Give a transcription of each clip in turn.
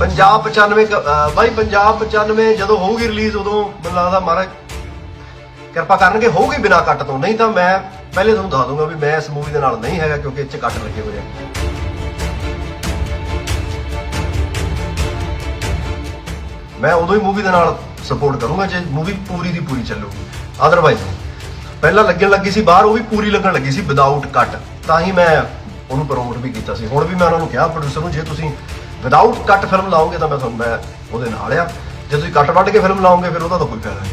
ਪੰਜਾਬ 95 ਬਾਈ ਪੰਜਾਬ 95 ਜਦੋਂ ਹੋਊਗੀ ਰਿਲੀਜ਼ ਉਦੋਂ ਮੈਨੂੰ ਲੱਗਦਾ ਮਹਾਰਾਜ ਕਿਰਪਾ ਕਰਨਗੇ, ਹੋਊਗੀ ਬਿਨਾ ਕੱਟ ਤੋਂ। ਨਹੀਂ ਤਾਂ ਮੈਂ ਪਹਿਲੇ ਤੁਹਾਨੂੰ ਦੱਸ ਦੂੰਗਾ ਵੀ ਮੈਂ ਇਸ ਮੂਵੀ ਦੇ ਨਾਲ ਨਹੀਂ ਹੈਗਾ ਕਿਉਂਕਿ ਇਹ ਕੱਟ ਲੱਗੇ ਹੋਏ ਆ। ਮੈਂ ਉਦੋਂ ਹੀ ਮੂਵੀ ਦੇ ਨਾਲ ਸਪੋਰਟ ਕਰੂੰਗਾ ਜੇ ਮੂਵੀ ਪੂਰੀ ਦੀ ਪੂਰੀ ਚੱਲੂਗੀ। ਅਦਰਵਾਈਜ਼ ਪਹਿਲਾਂ ਲੱਗਣ ਲੱਗੀ ਸੀ ਬਾਹਰ, ਉਹ ਵੀ ਪੂਰੀ ਲੱਗਣ ਲੱਗੀ ਸੀ ਵਿਦਆਊਟ ਕੱਟ ਤਾਂ ਹੀ ਮੈਂ ਉਹਨੂੰ ਪ੍ਰਮੋਟ ਵੀ ਕੀਤਾ ਸੀ। ਹੁਣ ਵੀ ਮੈਂ ਉਹਨਾਂ ਨੂੰ ਕਿਹਾ ਪ੍ਰੋਡਿਊਸਰ ਨੂੰ, ਜੇ ਤੁਸੀਂ ਵਿਦਆਊਟ ਕੱਟ ਫਿਲਮ ਲਾਓਗੇ ਤਾਂ ਮੈਂ ਤੁਹਾਨੂੰ ਮੈਂ ਉਹਦੇ ਨਾਲ ਆ। ਜੇ ਤੁਸੀਂ ਕੱਟ ਵੱਢ ਕੇ ਫਿਲਮ ਲਾਓਗੇ, ਫਿਰ ਉਹਦਾ ਤਾਂ ਕੋਈ ਫਾਇਦਾ ਨਹੀਂ।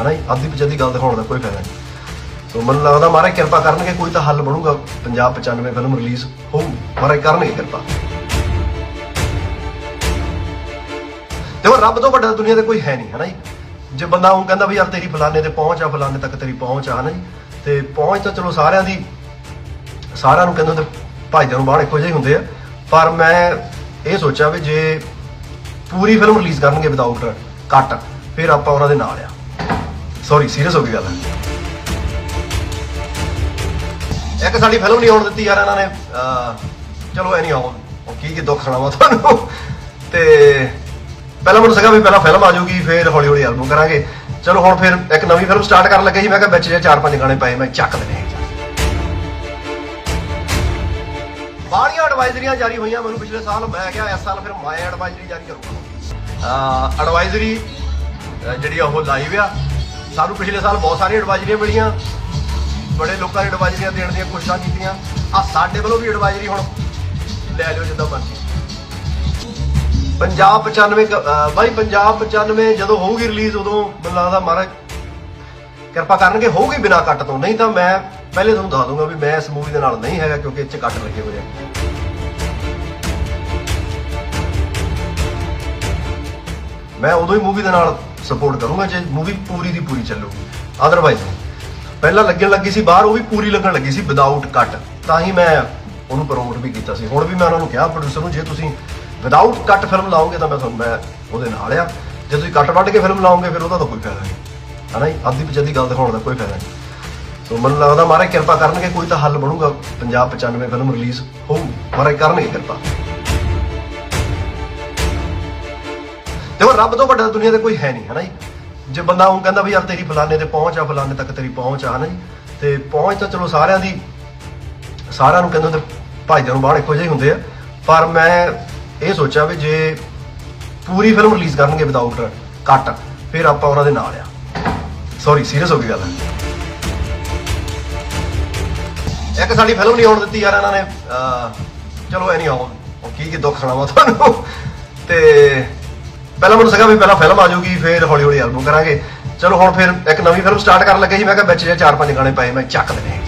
ਹਨਾ ਜੀ? ਅੱਧੀ ਪਿਛਲੀ ਗੱਲ ਦਿਖਾਉਣ ਦਾ ਕੋਈ ਫਾਇਦਾ ਨਹੀਂ। ਸੋ ਮੈਨੂੰ ਲੱਗਦਾ ਮਾਰੇ ਕਿਰਪਾ ਕਰਨਗੇ, ਕੋਈ ਤਾਂ ਹੱਲ ਬਣੂਗਾ। ਪੰਜਾਬ 95 ਫਿਲਮ ਰਿਲੀਜ਼ ਹੋਊਗੀ ਮਾਰੇ ਕਰਨਗੇ ਕਿਰਪਾ। ਦੇਖੋ, ਰੱਬ ਤੋਂ ਵੱਡਾ ਦੁਨੀਆ ਤੇ ਕੋਈ ਹੈ ਨਹੀਂ, ਹਨਾ ਜੀ? ਜੇ ਬੰਦਾ ਉਹ ਕਹਿੰਦਾ ਵੀ ਯਾਰ ਤੇਰੀ ਫਲਾਣੇ ਤੇ ਪਹੁੰਚ ਆ, ਫਲਾਣੇ ਤੱਕ ਤੇਰੀ ਪਹੁੰਚ ਆ, ਹਨਾ ਜੀ? ਤੇ ਪਹੁੰਚ ਤਾਂ ਚਲੋ ਸਾਰਿਆਂ ਦੀ ਸਾਰਿਆਂ ਨੂੰ ਕਹਿੰਦੇ ਹੁੰਦੇ, ਭਾਈਆਂ ਨੂੰ ਬਾਹਰ ਇੱਕੋ ਜਿਹੇ ਹੀ ਹੁੰਦੇ ਆ। ਪਰ ਮੈਂ ਇਹ ਸੋਚਿਆ ਵੀ ਜੇ ਪੂਰੀ ਫਿਲਮ ਰਿਲੀਜ਼ ਕਰਨਗੇ ਵਿਦਆਊਟ ਕੱਟ ਫਿਰ ਆਪਾਂ ਉਹਨਾਂ ਦੇ ਨਾਲ ਆ। ਸੌਰੀ ਸੀਰੀਅਸ ਹੋ ਗਈ ਗੱਲ। ਇੱਕ ਸਾਡੀ ਫਿਲਮ ਨਹੀਂ ਆਉਣ ਦਿੱਤੀ ਯਾਰ ਇਹਨਾਂ ਨੇ। ਚਲੋ ਐ ਨਹੀਂ ਆਉਣ। ਕੀ ਕੀ ਦੁੱਖ ਸੁਣਾਵਾਂ ਤੁਹਾਨੂੰ। ਤੇ ਪਹਿਲਾਂ ਮੈਨੂੰ ਸੀਗਾ ਵੀ ਪਹਿਲਾਂ ਫਿਲਮ ਆ ਜਾਊਗੀ, ਫਿਰ ਹੌਲੀ ਹੌਲੀ ਐਲਬਮ ਕਰਾਂਗੇ। ਚਲੋ ਹੁਣ ਫਿਰ ਇੱਕ ਨਵੀਂ ਫਿਲਮ ਸਟਾਰਟ ਕਰਨ ਲੱਗੇ ਸੀ ਮੈਂ ਕਿਹਾ ਵਿੱਚ ਜੇ ਚਾਰ ਪੰਜ ਗਾਣੇ ਪਏ, ਮੈਂ ਚੱਕ ਦੇਣੇ ਬਾਹਲੀਆਂ ਐਡਵਾਈਜ਼ਰੀਆਂ ਜਾਰੀ ਹੋਈਆਂ ਮੈਨੂੰ ਪਿਛਲੇ ਸਾਲ, ਮੈਂ ਕਿਹਾ ਇਸ ਸਾਲ ਫਿਰ ਮੈਂ ਐਡਵਾਈਜ਼ਰੀ ਜਾਰੀ ਕਰੂੰਗਾ। ਐਡਵਾਈਜ਼ਰੀ ਜਿਹੜੀ ਆ ਉਹ ਲਾਈਵ ਆ। ਸਾਨੂੰ ਪਿਛਲੇ ਸਾਲ ਬਹੁਤ ਸਾਰੀਆਂ ਐਡਵਾਈਜ਼ਰੀਆਂ ਮਿਲੀਆਂ। ਬੜੇ ਲੋਕਾਂ ਨੇ ਐਡਵਾਈਜ਼ਰੀਆਂ ਦੇਣ ਦੀਆਂ ਕੋਸ਼ਿਸ਼ਾਂ ਕੀਤੀਆਂ। ਆ ਸਾਡੇ ਵੱਲੋਂ ਵੀ ਐਡਵਾਈਜ਼ਰੀ ਹੁਣ ਲੈ ਲਿਓ ਜਿੱਦਾਂ ਮਰਜ਼ੀ। ਪੰਜਾਬ 95 ਬਾਈ ਪੰਜਾਬ 95 ਜਦੋਂ ਹੋਊਗੀ ਰਿਲੀਜ਼ ਉਦੋਂ ਮੈਨੂੰ ਲੱਗਦਾ ਮਹਾਰਾਜ ਕਿਰਪਾ ਕਰਨਗੇ, ਹੋਊਗੀ ਬਿਨਾ ਕੱਟ ਤੋਂ। ਨਹੀਂ ਤਾਂ ਮੈਂ ਪਹਿਲੇ ਤੁਹਾਨੂੰ ਦੱਸ ਦੂੰਗਾ ਵੀ ਮੈਂ ਇਸ ਮੂਵੀ ਦੇ ਨਾਲ ਨਹੀਂ ਹੈਗਾ ਕਿਉਂਕਿ ਇੱਥੇ ਕੱਟ ਲੱਗੇ ਹੋਏ ਆ। ਮੈਂ ਉਦੋਂ ਹੀ ਮੂਵੀ ਦੇ ਨਾਲ ਸਪੋਰਟ ਕਰੂੰਗਾ ਜੇ ਮੂਵੀ ਪੂਰੀ ਦੀ ਪੂਰੀ ਚੱਲੂਗੀ। ਅਦਰਵਾਈਜ਼ ਪਹਿਲਾਂ ਲੱਗਣ ਲੱਗੀ ਸੀ ਬਾਹਰ, ਉਹ ਵੀ ਪੂਰੀ ਲੱਗਣ ਲੱਗੀ ਸੀ ਵਿਦਆਊਟ ਕੱਟ ਤਾਂ ਹੀ ਮੈਂ ਉਹਨੂੰ ਪ੍ਰਮੋਟ ਵੀ ਕੀਤਾ ਸੀ। ਹੁਣ ਵੀ ਮੈਂ ਉਹਨਾਂ ਨੂੰ ਕਿਹਾ ਪ੍ਰੋਡਿਊਸਰ ਨੂੰ, ਜੇ ਤੁਸੀਂ ਵਿਦਆਊਟ ਕੱਟ ਫਿਲਮ ਲਾਓਗੇ ਤਾਂ ਮੈਂ ਤੁਹਾਨੂੰ, ਮੈਂ ਉਹਦੇ ਨਾਲ ਆ। ਜੇ ਤੁਸੀਂ ਕੱਟ ਵੱਢ ਕੇ ਫਿਲਮ ਲਾਓਗੇ, ਫਿਰ ਉਹਦਾ ਤਾਂ ਕੋਈ ਫਾਇਦਾ ਨਹੀਂ। ਹਨਾ ਜੀ? ਅੱਧੀ ਪਿਛਲੀ ਗੱਲ ਦਿਖਾਉਣ ਦਾ ਕੋਈ ਫਾਇਦਾ ਨਹੀਂ। ਸੋ ਮੈਨੂੰ ਲੱਗਦਾ ਮਾਰੇ ਕਿਰਪਾ ਕਰਨਗੇ, ਕੋਈ ਤਾਂ ਹੱਲ ਬਣੂਗਾ। ਪੰਜਾਬ 95 ਫਿਲਮ ਰਿਲੀਜ਼ ਹੋਊਗੀ ਮਾਰੇ ਕਰਨਗੇ ਕਿਰਪਾ। ਦੇਖੋ, ਰੱਬ ਤੋਂ ਵੱਡਾ ਦੁਨੀਆ ਤੇ ਕੋਈ ਹੈ ਨਹੀਂ ਹੈ ਨਾ ਜੀ? ਜੇ ਬੰਦਾ ਉਹ ਕਹਿੰਦਾ ਵੀ ਯਾਰ ਤੇਰੀ ਫਲਾਣੇ ਤੇ ਪਹੁੰਚ ਆ, ਫਲਾਣੇ ਤੱਕ ਤੇਰੀ ਪਹੁੰਚ ਆ ਨਾ ਜੀ? ਤੇ ਪਹੁੰਚ ਤਾਂ ਚਲੋ ਸਾਰਿਆਂ ਦੀ, ਸਾਰਿਆਂ ਨੂੰ ਕਹਿੰਦੇ ਹੁੰਦੇ ਭਾਈਆਂ ਨੂੰ ਬਾਹਰ ਇੱਕੋ ਜਿਹੇ ਹੀ ਹੁੰਦੇ ਆ। ਪਰ ਮੈਂ ਇਹ ਸੋਚਿਆ ਵੀ ਜੇ ਪੂਰੀ ਫਿਲਮ ਰਿਲੀਜ਼ ਕਰਨਗੇ ਵਿਦਆਊਟ ਕੱਟ ਫਿਰ ਆਪਾਂ ਉਹਨਾਂ ਦੇ ਨਾਲ ਆ। ਸੌਰੀ ਸੀਰੀਅਸ ਹੋ ਗਈ ਗੱਲ। ਇੱਕ ਸਾਡੀ ਫਿਲਮ ਨਹੀਂ ਆਉਣ ਦਿੱਤੀ ਯਾਰ ਇਹਨਾਂ ਨੇ। ਅਹ, ਚਲੋ ਐ ਨਹੀਂ ਆਉਣ। ਉਹ ਕੀ ਕੀ ਦੁੱਖ ਸੁਣਾਵਾਂ ਤੁਹਾਨੂੰ। ਤੇ ਪਹਿਲਾਂ ਮੈਨੂੰ ਸੀਗਾ ਵੀ ਪਹਿਲਾਂ ਫਿਲਮ ਆ ਜਾਊਗੀ ਫਿਰ ਹੌਲੀ ਹੌਲੀ ਐਲਬਮ ਕਰਾਂਗੇ। ਚਲੋ ਹੁਣ ਫਿਰ ਇੱਕ ਨਵੀਂ ਫਿਲਮ ਸਟਾਰਟ ਕਰਨ ਲੱਗੇ ਸੀ ਮੈਂ ਕਿਹਾ ਵਿੱਚ ਜੇ ਚਾਰ ਪੰਜ ਗਾਣੇ ਪਏ ਮੈਂ ਚੱਕ ਦੇਣੇ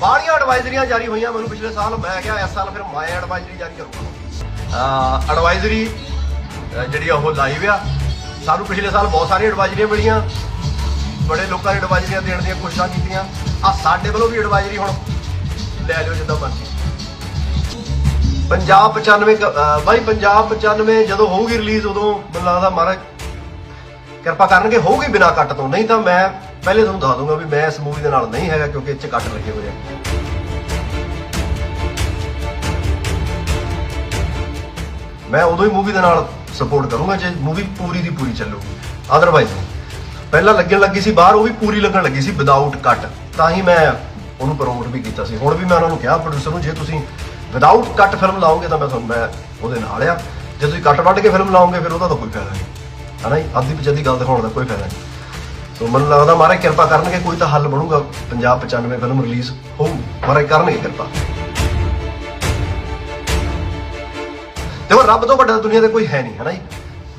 ਬਾਹਲੀਆਂ ਐਡਵਾਈਜ਼ਰੀਆਂ ਜਾਰੀ ਹੋਈਆਂ ਮੈਨੂੰ ਪਿਛਲੇ ਸਾਲ। ਮੈਂ ਕਿਹਾ ਇਸ ਸਾਲ ਫਿਰ ਮੈਂ ਐਡਵਾਈਜ਼ਰੀ ਜਾਰੀ ਕਰੂੰਗਾ। ਅਹ ਐਡਵਾਈਜ਼ਰੀ ਜਿਹੜੀ ਆ ਉਹ ਲਾਈਵ ਆ। ਸਾਨੂੰ ਪਿਛਲੇ ਸਾਲ ਬਹੁਤ ਸਾਰੀਆਂ ਐਡਵਾਈਜ਼ਰੀਆਂ ਮਿਲੀਆਂ। ਬੜੇ ਲੋਕਾਂ ਨੇ ਐਡਵਾਈਜ਼ਰੀਆਂ ਦੇਣ ਦੀਆਂ ਕੋਸ਼ਿਸ਼ਾਂ ਕੀਤੀਆਂ। ਆ ਸਾਡੇ ਵੱਲੋਂ ਵੀ ਐਡਵਾਈਜ਼ਰੀ ਹੁਣ ਲੈ ਲਿਓ ਜਿੱਦਾਂ ਮਰਜ਼ੀ। ਪੰਜਾਬ 95 ਬਾਈ ਪੰਜਾਬ 95 ਜਦੋਂ ਹੋਊਗੀ ਰਿਲੀਜ਼ ਉਦੋਂ ਮੈਨੂੰ ਲੱਗਦਾ ਮਹਾਰਾਜ ਕਿਰਪਾ ਕਰਨਗੇ, ਹੋਊਗੀ ਬਿਨਾ ਕੱਟ ਤੋਂ। ਨਹੀਂ ਤਾਂ ਮੈਂ ਪਹਿਲੇ ਤੁਹਾਨੂੰ ਦੱਸ ਦੂੰਗਾ ਵੀ ਮੈਂ ਇਸ ਮੂਵੀ ਦੇ ਨਾਲ ਨਹੀਂ ਹੈਗਾ ਕਿਉਂਕਿ ਇਹ 'ਚ ਕੱਟ ਲੱਗੇ ਹੋਏ ਆ। ਮੈਂ ਉਦੋਂ ਹੀ ਮੂਵੀ ਦੇ ਨਾਲ ਸਪੋਰਟ ਕਰੂੰਗਾ ਜੇ ਮੂਵੀ ਪੂਰੀ ਦੀ ਪੂਰੀ ਚੱਲੂਗੀ। ਅਦਰਵਾਈਜ਼ ਪਹਿਲਾਂ ਲੱਗਣ ਲੱਗੀ ਸੀ, ਬਾਹਰ ਉਹ ਵੀ ਪੂਰੀ ਲੱਗਣ ਲੱਗੀ ਸੀ ਵਿਦਆਊਟ ਕੱਟ ਤਾਂ ਹੀ ਮੈਂ ਉਹਨੂੰ ਪ੍ਰਮੋਟ ਵੀ ਕੀਤਾ ਸੀ। ਹੁਣ ਵੀ ਮੈਂ ਉਹਨਾਂ ਨੂੰ ਕਿਹਾ ਪ੍ਰੋਡਿਊਸਰ ਨੂੰ, ਜੇ ਤੁਸੀਂ ਵਿਦਆਊਟ ਕੱਟ ਫਿਲਮ ਲਾਓਗੇ ਤਾਂ ਮੈਂ ਤੁਹਾਨੂੰ, ਮੈਂ ਉਹਦੇ ਨਾਲ ਆ। ਜੇ ਤੁਸੀਂ ਕੱਟ ਵੱਢ ਕੇ ਫਿਲਮ ਲਾਓਗੇ, ਫਿਰ ਉਹਦਾ ਤਾਂ ਕੋਈ ਫਾਇਦਾ ਨਹੀਂ। ਹਨਾ ਜੀ? ਅੱਧੀ ਪਿਛਲੀ ਗੱਲ ਦਿਖਾਉਣ ਦਾ ਕੋਈ ਫਾਇਦਾ ਨਹੀਂ। ਸੋ ਮੈਨੂੰ ਲੱਗਦਾ ਮਾਰੇ ਕਿਰਪਾ ਕਰਨਗੇ, ਕੋਈ ਤਾਂ ਹੱਲ ਬਣੂਗਾ। ਪੰਜਾਬ 95 ਫਿਲਮ ਰਿਲੀਜ਼ ਹੋਊਗੀ। ਮਾਰੇ ਕਰਨਗੇ ਕਿਰਪਾ। ਦੇਖੋ, ਰੱਬ ਤੋਂ ਵੱਡਾ ਦੁਨੀਆ ਤੇ ਕੋਈ ਹੈ ਨਹੀਂ, ਹਨਾ ਜੀ?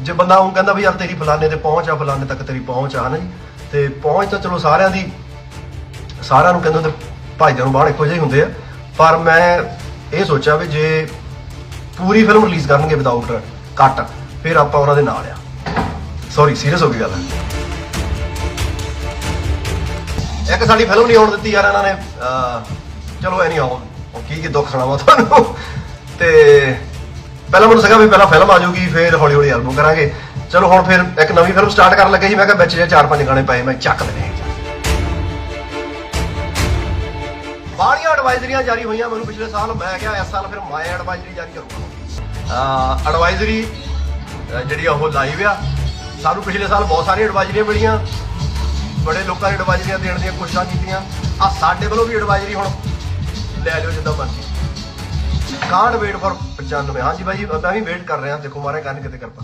ਜੇ ਬੰਦਾ ਉਹ ਕਹਿੰਦਾ ਵੀ ਯਾਰ ਤੇਰੀ ਫਲਾਣੇ ਤੇ ਪਹੁੰਚ ਆ ਫਲਾਣੇ ਤੱਕ ਤੇਰੀ ਪਹੁੰਚ ਆ ਹਨਾ ਜੀ? ਤੇ ਪਹੁੰਚ ਤਾਂ ਚਲੋ ਸਾਰਿਆਂ ਦੀ ਸਾਰਿਆਂ ਨੂੰ ਕਹਿੰਦੇ ਹੁੰਦੇ ਭਾਈਆਂ ਨੂੰ ਬਾਹਰ ਇੱਕੋ ਜਿਹੇ ਹੀ ਹੁੰਦੇ ਆ। ਪਰ ਮੈਂ ਇਹ ਸੋਚਿਆ ਵੀ ਜੇ ਪੂਰੀ ਫਿਲਮ ਰਿਲੀਜ਼ ਕਰਨਗੇ ਵਿਦਆਊਟ ਕੱਟ ਫਿਰ ਆਪਾਂ ਉਹਨਾਂ ਦੇ ਨਾਲ ਆ। ਸੌਰੀ ਸੀਰੀਅਸ ਹੋ ਗਈ ਗੱਲ। ਇੱਕ ਸਾਡੀ ਫਿਲਮ ਨਹੀਂ ਆਉਣ ਦਿੱਤੀ ਯਾਰ ਇਹਨਾਂ ਨੇ। ਅਹ, ਚਲੋ ਐ ਨਹੀਂ ਆਉਣ ਕੀ ਕੀ ਦੁੱਖ ਸੁਣਾਵਾਂ ਤੁਹਾਨੂੰ। ਤੇ ਪਹਿਲਾਂ ਮੈਨੂੰ ਸੀਗਾ ਵੀ ਪਹਿਲਾਂ ਫਿਲਮ ਆ ਜਾਊਗੀ, ਫਿਰ ਹੌਲੀ ਹੌਲੀ ਐਲਬਮ ਕਰਾਂਗੇ। ਚਲੋ ਹੁਣ ਫਿਰ ਇੱਕ ਨਵੀਂ ਫਿਲਮ ਸਟਾਰਟ ਕਰਨ ਲੱਗੇ ਸੀ, ਮੈਂ ਕਿਹਾ ਵਿੱਚ ਜੇ ਚਾਰ ਪੰਜ ਗਾਣੇ ਪਏ, ਮੈਂ ਚੱਕ ਦੇਣੇ ਬਾਹਲੀਆਂ ਐਡਵਾਈਜ਼ਰੀਆਂ ਜਾਰੀ ਹੋਈਆਂ ਮੈਨੂੰ ਪਿਛਲੇ ਸਾਲ, ਮੈਂ ਕਿਹਾ ਇਸ ਸਾਲ ਫਿਰ ਮੈਂ ਐਡਵਾਈਜ਼ਰੀ ਜਾਰੀ ਕਰੂੰਗਾ। ਐਡਵਾਈਜ਼ਰੀ ਜਿਹੜੀ ਆ ਉਹ ਲਾਈਵ ਆ। ਸਾਨੂੰ ਪਿਛਲੇ ਸਾਲ ਬਹੁਤ ਸਾਰੀਆਂ ਐਡਵਾਈਜ਼ਰੀਆਂ ਮਿਲੀਆਂ। ਬੜੇ ਲੋਕਾਂ ਨੇ ਐਡਵਾਈਜ਼ਰੀਆਂ ਦੇਣ ਦੀਆਂ ਕੋਸ਼ਿਸ਼ਾਂ ਕੀਤੀਆਂ। ਆ ਸਾਡੇ ਵੱਲੋਂ ਵੀ ਐਡਵਾਈਜ਼ਰੀ ਹੁਣ ਲੈ ਲਿਓ ਜਿੱਦਾਂ ਮਰਜ਼ੀ। ਕਾਂਟ ਵੇਟ ਫॉर 95 ਹਾਂਜੀ ਭਾਈ ਮੈਂ ਵੀ ਵੇਟ ਕਰ ਰਿਹਾ। ਦੇਖੋ ਮਾਰੇ ਕੰਨ ਕਿਤੇ ਕਰਪਾ।